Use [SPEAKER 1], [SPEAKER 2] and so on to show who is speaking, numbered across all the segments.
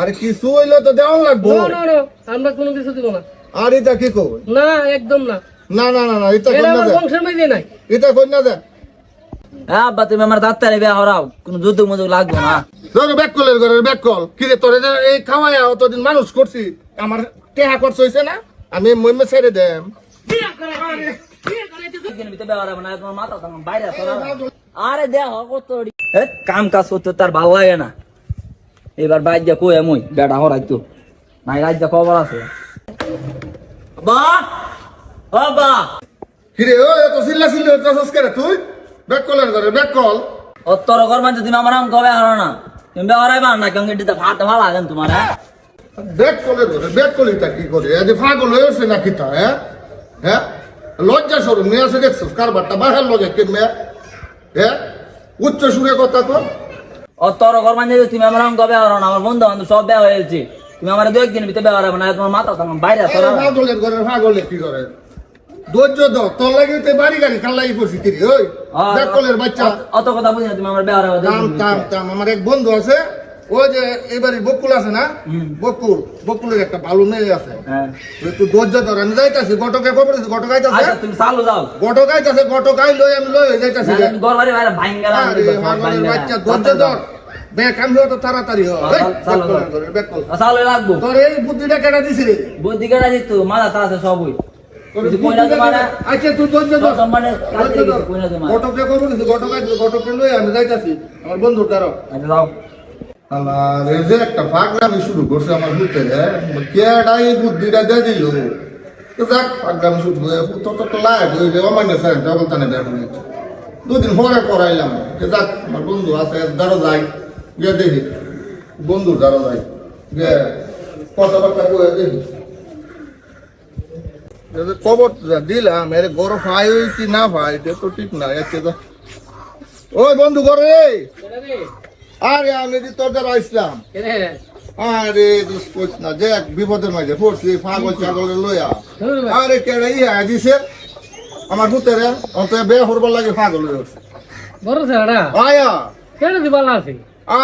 [SPEAKER 1] আরে কিছু হইলে তো দেওয়া লাগবো।
[SPEAKER 2] না না না আমরা কোনো কিছু দিব না।
[SPEAKER 1] আর এটা কি কই
[SPEAKER 2] না একদম না।
[SPEAKER 1] না না না না এটা কই না দে
[SPEAKER 2] বংশের মধ্যে নাই।
[SPEAKER 1] এটা কই না দে
[SPEAKER 3] হ্যাঁ আব্বা তুমি আমার তাড়াতাড়ি বিয়া হরাও। কোনো যুদ্ধ মুদ্ধ লাগবে না।
[SPEAKER 1] ধরো ব্যাক কলের ঘরে ব্যাক কল কি রে তোরে যে এই খাওয়ায় অতদিন মানুষ করছি আমার টেহা খরচ হইছে না? আমি মইমে ছেড়ে দেম।
[SPEAKER 3] আরে দেহ কত কাম কাজ করতে তার ভালো লাগে না। এবার বাইর যা কই আমি বেটা হরাই তো নাই রাজ্য খবর আছে। বা বাবা
[SPEAKER 1] কি রে ও এত করে তুই? ব্যাক কলের ঘরে ব্যাক কল।
[SPEAKER 3] ও তোর ঘর মানে তুমি আমার কবে হারো না? তুমি বেহরাই না কেন দিতে ভাত ভালো লাগেন তোমার হ্যাঁ?
[SPEAKER 1] ব্যাক কলের ঘরে ব্যাক কলিটা কি করে? এই যে পাগল হয়েছে নাকি তা হ্যাঁ? হ্যাঁ? লজ্জা সরম নিয়ে আসে দেখছস? কারবারটা বাহার লগে কেমনে হ্যাঁ? উচ্চ সুরে কথা কর।
[SPEAKER 3] ও তোর ঘর মানে তুমি আমার অঙ্গ ব্যবহার না আমার বন্ধু বান্ধব সব ব্যবহার হয়েছে তুমি আমার দু একদিন ভিতরে ব্যবহার হবে না তোমার মাথা তোমার বাইরে
[SPEAKER 1] পাগলের ঘরে কি করে ধৈর্য দাও তোর লাগি বাড়ি গাড়ি করছি ওই বাচ্চা।
[SPEAKER 3] অত কথা বুঝি না তুমি আমার
[SPEAKER 1] আমার এক বন্ধু আছে ওই যে এবারে বকুল আছে না? বকুল। বকুলের একটা ভালো মেয়ে আছে।
[SPEAKER 3] হ্যাঁ।
[SPEAKER 1] একটু ধর আমি যাইতাছি গটকে খবর আছে গটক আইতাছে।
[SPEAKER 3] আচ্ছা তুমি চালু যাও।
[SPEAKER 1] গটক আইতাছে গটক আই লই আমি লই যাইতাছি।
[SPEAKER 3] বাইরে ভাঙ্গা
[SPEAKER 1] আরে বাচ্চা ধর। ব্যাক আমি তো তাড়াতাড়ি
[SPEAKER 3] হ্যাঁ, চালো, লাগবো।
[SPEAKER 1] তোর এই বুদ্ধিটা কেটে দিছি রে?
[SPEAKER 3] বুদ্ধি কেটা দিত মাথা তা আছে সবই।
[SPEAKER 1] আচ্ছা তুই ধৈর্য ধর।
[SPEAKER 3] মানে
[SPEAKER 1] গটকে খবর গটক গটকে লই আমি যাইতাছি। আমার বন্ধু তারও
[SPEAKER 3] আচ্ছা যাও।
[SPEAKER 1] যে একটা পাগলামি শুরু করছে আমার বুঝতে কেডা এই বুদ্ধিটা দিয়ে দিল। যাক, পাগলামি শুরু করে তো তো তো লাগ ওই যে অমান্য স্যার, ডবল টানে দেখুন দুদিন পরে করাইলাম। যাক, আমার বন্ধু আছে দাঁড়ো যাই, গিয়ে দেখি। বন্ধুর দাঁড়ো যাই, গিয়ে কথাবার্তা করে দেখি। খবর দিলাম, এর গরম ভাই কি না ভাই এটা তো ঠিক না এতে বন্ধু করে আরে আমি যে তোর দ্বারা আসলাম। আরে দোষ কইস না যে এক বিপদের মাঝে পড়ছি পাগল ছাগল লইয়া। আরে কেডা ইয়া দিছে আমার ভূতেরে অন্ত বে হরবার লাগে পাগল হয়ে উঠছে।
[SPEAKER 2] বড় স্যারা
[SPEAKER 1] আয়া।
[SPEAKER 2] কেন দিবালা আছে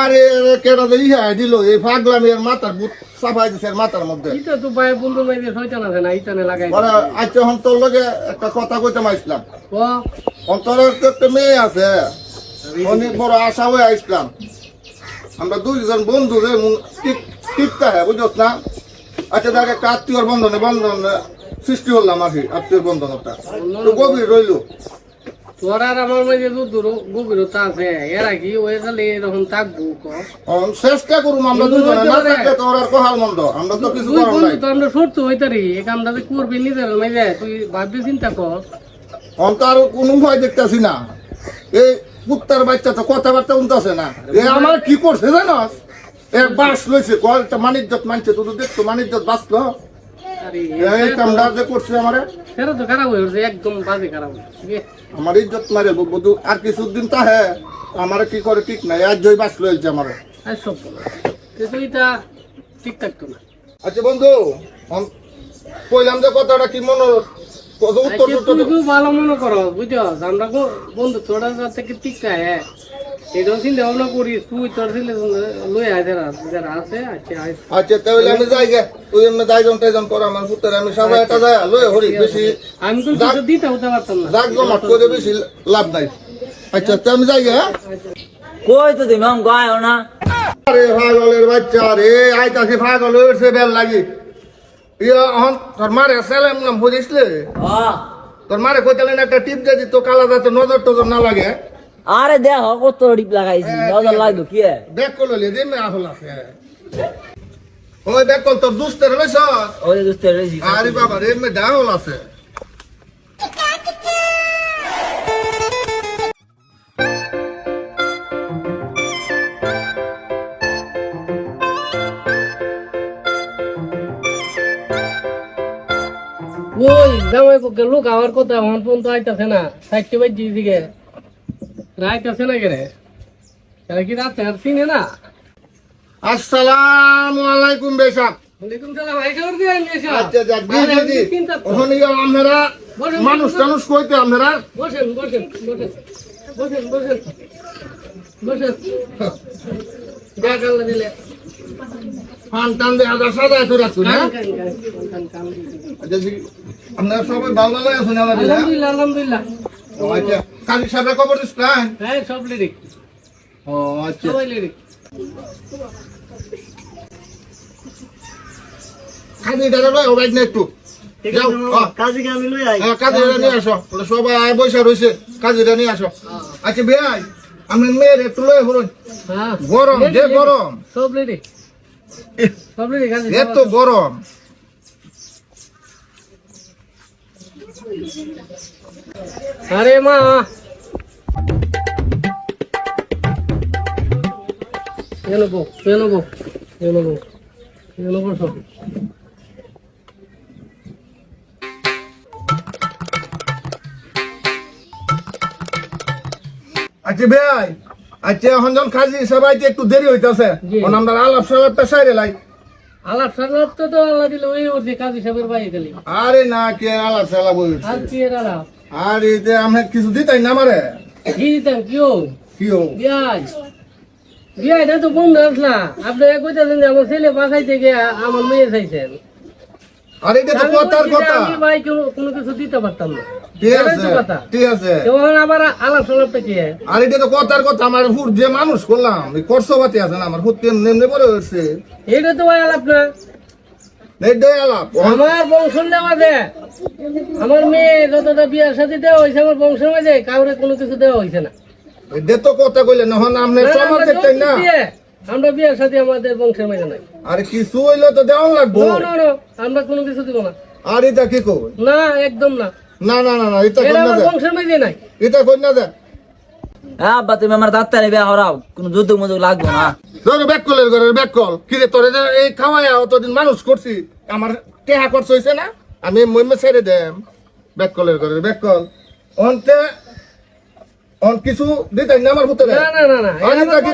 [SPEAKER 1] আরে কেডা যে ইয়া দিল এই পাগলামি এর মাথার ভূত সাফাই দিছে এর মাথার মধ্যে।
[SPEAKER 2] ইটা তো পায়ে বন্ধু মাইতে শয়তান আছে না ইটানে লাগাই
[SPEAKER 1] পরে আজকে হন তোর লগে একটা কথা কইতে মাইছিলাম
[SPEAKER 2] ও
[SPEAKER 1] অন্তরের তো একটা মেয়ে আছে অনেক বড় আশা হয়ে আসলাম আমরা দুইজন বন্ধু রে মু- ঠিক ঠিকটা হ্যাঁ বুঝছ না? আচ্ছা দেখ একটা আত্মীয়র বন্ধনে বন্ধন সৃষ্টি হলাম আর কি আত্মীয়র বন্ধন একটা তো গভীর রইল।
[SPEAKER 2] তোর আর আমার মাঝে তো দূর গভীরতা আছে এরা কি? ওই খালি এরকম থাকব
[SPEAKER 1] চেষ্টা করুম আমরা দুজনে না থাকলে তোর আর কহাল মন্দ। আমরা তো কিছু করার নাই।
[SPEAKER 2] তো আমরা সরতে হইতারি এই কামটা যে করবি নিজের মাঝে তুই ভাববি চিন্তা কর।
[SPEAKER 1] অন্ত আর কোনো ভয় দেখতেছি না। এই কুত্তার বাচ্চা তো কথাবার্তা উনতেছে না। এ আমার কি করছে জানাস এক বাস লইছে কয়েকটা মানিজ্জত মানছে তো দেখতো মানিজ্জত বাঁচলো?
[SPEAKER 2] আরে
[SPEAKER 1] এই কামটা যে করছে আমারে।
[SPEAKER 2] সেটা তো খারাপ হয়ে উঠছে একদম বাজে খারাপ হয়েছে
[SPEAKER 1] আমার ইজ্জত মারে বধু আর কিছুদিন তা হ্যাঁ আমার কি করে ঠিক নাই জয় বাস লইছে আমার।
[SPEAKER 2] আর সব এটা ঠিক থাকতো না।
[SPEAKER 1] আচ্ছা বন্ধু কইলাম যে কথাটা কি মনে
[SPEAKER 2] তুই ভালো মনে করো বুঝছ? আমরা বন্ধু তোরা থেকে টিকা হ্যাঁ? এটাও চিন্তা ভাবনা করি তুই তোর ছেলে লই আয় যারা যারা আছে আচ্ছা
[SPEAKER 1] আচ্ছা তাহলে আমি যাই গে। তুই এমনি আমার পুত্রের আমি সবাই একটা যাই লই হরি বেশি
[SPEAKER 2] আমি তো কিছু দিতে হতে পারতাম না।
[SPEAKER 1] রাগ জমাট করে বেশি লাভ নাই। আচ্ছা তো আমি যাই গে হ্যাঁ?
[SPEAKER 3] কই তো তুমি? আম গায় না।
[SPEAKER 1] আরে পাগলের বাচ্চা রে আইতাছি পাগল বেল লাগি। ইয়া হন তোর মারে সালাম নাম বুঝিসলে? তোর মারে কইতালেন একটা টিপ দিয়ে দিত কালা যাতে নজর টজর না লাগে।
[SPEAKER 3] আরে দেহ কত ডিপ লাগাইছি নজর লাগল কি?
[SPEAKER 1] ব্যাক করল লে দিমে আহল আছে। ওই ব্যাক কল তোর দুস্তের লইছ
[SPEAKER 3] ওই দোস্তের রেজি
[SPEAKER 1] আরে বাবা রে মে ডাহল আছে।
[SPEAKER 2] জামাই পক্ষে লোক আমার কথা আমার ফোন তো আইতাছে না সাইডটি বাজি দিকে রাইতাছে না কেরে তারা কি রাত আর চিনে না?
[SPEAKER 1] আসসালামু আলাইকুম বেশাক আচ্ছা
[SPEAKER 2] তো।
[SPEAKER 1] মানুষ টানুষ কইতে আপনারা?
[SPEAKER 2] বসেন বসেন বসেন বসেন বসেন বসেন। দিলে।
[SPEAKER 1] ফান টান আদা সাদা এত রাখছো না? আপনারা সবাই ভালো ভালো আছেন
[SPEAKER 2] আলহামদুলিল্লাহ আলহামদুলিল্লাহ।
[SPEAKER 1] আচ্ছা কাজী সাহেবের খবর দিচ্ছেন
[SPEAKER 2] হ্যাঁ? সব লিরিক
[SPEAKER 1] ও আচ্ছা।
[SPEAKER 2] সবাই লিরিক
[SPEAKER 1] কাজী ভাই না একটু। হ্যাঁ, নিয়ে আসো। সবাই বৈশা রয়েছে কাজীরা নিয়ে আসো। আচ্ছা ভাই আমি মেয়ের একটু লয়ে হরুন
[SPEAKER 2] হ্যাঁ।
[SPEAKER 1] গরম যে গরম।
[SPEAKER 2] সব
[SPEAKER 1] এত গরম।
[SPEAKER 2] আরে মা। এনো বো এনো বো এনো বো এনো বো সব।
[SPEAKER 1] আচ্ছা ভাই আচ্ছা এখন যখন কাজী সবাই একটু দেরি হইতাছে। আমরা আলাপ সালাপটা সাইরে লাই।
[SPEAKER 2] আলাপ সালাপ তো তো আল্লাহ দিলে ওই ওর যে কাজী সাহেবের বাড়ি গেলি।
[SPEAKER 1] আরে না কে আলাপ সালাপ
[SPEAKER 2] আর কি এর আলাপ
[SPEAKER 1] আরে যে আমরা কিছু দিতাই না আমারে?
[SPEAKER 2] কি দিতাম কিও
[SPEAKER 1] কি হো
[SPEAKER 2] বিয়াজ বিয়াজ এটা তো বন্ধ আসলা আপনি কইতেছেন যে আমার ছেলে বাসাইতে গিয়া আমার মেয়ে চাইছেন।
[SPEAKER 1] আরে এটা তো কথার কথা।
[SPEAKER 2] আমি ভাই কোনো- কিছু দিতে পারতাম না?
[SPEAKER 1] আর এটা তো কথার কথা আমার হুট যে মানুষ করলাম এই করসবাতি আছে না আমার হুট কেমনে এমনি হচ্ছে
[SPEAKER 2] এটা তো ভাই আলাপ না। আমার বংশ নেওয়া দে আমার মেয়ে যতটা বিয়ার সাথে দেওয়া হয়েছে আমার বংশের মাঝে কাউরে কোনো কিছু দেওয়া হয়েছে না।
[SPEAKER 1] এটা তো কথা কইলে নহন আপনি
[SPEAKER 2] না,
[SPEAKER 1] সমাজ দেখতেন না
[SPEAKER 2] যৌতুক দিয়ে, আমরা বিয়ার সাথে আমাদের বংশের মাঝে নাই।
[SPEAKER 1] আর কিছু হইলে তো দেওয়া লাগবো।
[SPEAKER 2] আমরা কোনো কিছু দিব না।
[SPEAKER 1] আর এটা কি কই?
[SPEAKER 2] না একদম না।
[SPEAKER 1] না না না না এটা কই না
[SPEAKER 2] আমার
[SPEAKER 1] দে
[SPEAKER 2] বংশের মাঝে নাই।
[SPEAKER 1] এটা কই না দে
[SPEAKER 3] হ্যাঁ আব্বা তুমি আমার ডাক্তারে বিয়া হরাও। কোনো যুদ্ধ মুদ্ধ লাগবো না।
[SPEAKER 1] ধরো ব্যাক কলের ঘরের ব্যাক কল। তোরে যে এই খাওয়ায় অতদিন মানুষ করছি আমার টেহা খরচ হয়েছে না? আমি মইমে ছেড়ে দেম। ব্যাক কলের ঘরের ব্যাক কল। অন্তে অন কিছু দিতেন না আমার ভিতরে?
[SPEAKER 2] না না না না এটা
[SPEAKER 1] তা
[SPEAKER 2] আমার
[SPEAKER 1] কি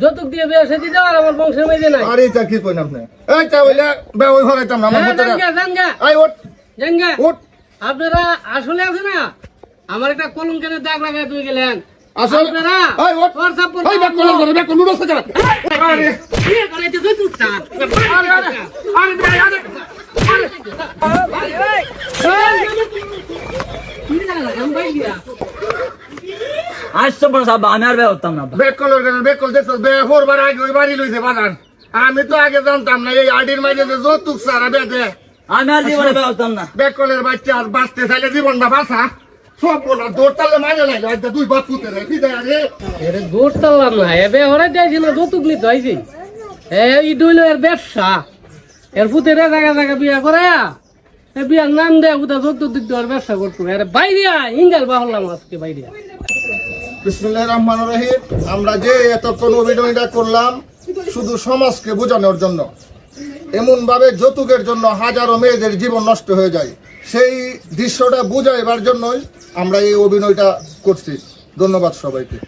[SPEAKER 2] যৌতুক দিয়ে বিয়ার সাথে দেওয়া আর আমার বংশের মাঝে নাই
[SPEAKER 1] আর এটা কি কইন আপনি এই তা হইলে বে ওই হরাইতাম না আমার
[SPEAKER 2] হ্যাঁ, জানগা, জানগা,
[SPEAKER 1] আই ওট
[SPEAKER 2] জানগা।
[SPEAKER 1] ওট
[SPEAKER 2] আপনারা আসলে আছে না আমার একটা কলঙ্কের দাগ লাগায় তুই গেলেন
[SPEAKER 1] আসলে
[SPEAKER 2] আপনারা
[SPEAKER 1] আই ওট
[SPEAKER 2] তোর সাপোর্ট
[SPEAKER 1] এই ব্যাক কলের ঘরে ব্যাক নুডলস করে আরে
[SPEAKER 2] বিয়ে করাইতে যৌতুক চান।
[SPEAKER 1] আরে আরে আরে বে, আরে
[SPEAKER 3] আসছো পর আব্বা আমি আর বিয়া করতাম না
[SPEAKER 1] কলের ঘরে কল দেখছ? বে ফোরবার আগে ওই বাড়ি লইছে বানান আমি তো আগে জানতাম না এই আডির মাঝে যৌতুক সারা বে দে
[SPEAKER 3] আমি আর জীবনে বিয়া করতাম না।
[SPEAKER 1] বেকলের বাচ্চা আর বাঁচতে চাইলে জীবনটা বাঁচা। সব
[SPEAKER 2] এরে না না ব্যবসা। পুতেরা জায়গা জায়গা বিয়া করে। বিয়ার নাম দেয় ব্যবসা করতো বাইরিয়া ইঙ্গাল বাহলাম আজকে বাইরিয়া
[SPEAKER 1] বিসমুল্লাহ রহমান রহিম। আমরা যে এতক্ষণ অভিনয়টা করলাম, শুধু সমাজকে বোঝানোর জন্য। এমনভাবে যৌতুকের জন্য হাজারো মেয়েদের জীবন নষ্ট হয়ে যায়। সেই দৃশ্যটা বুঝাইবার জন্যই আমরা এই অভিনয়টা করছি। ধন্যবাদ সবাইকে।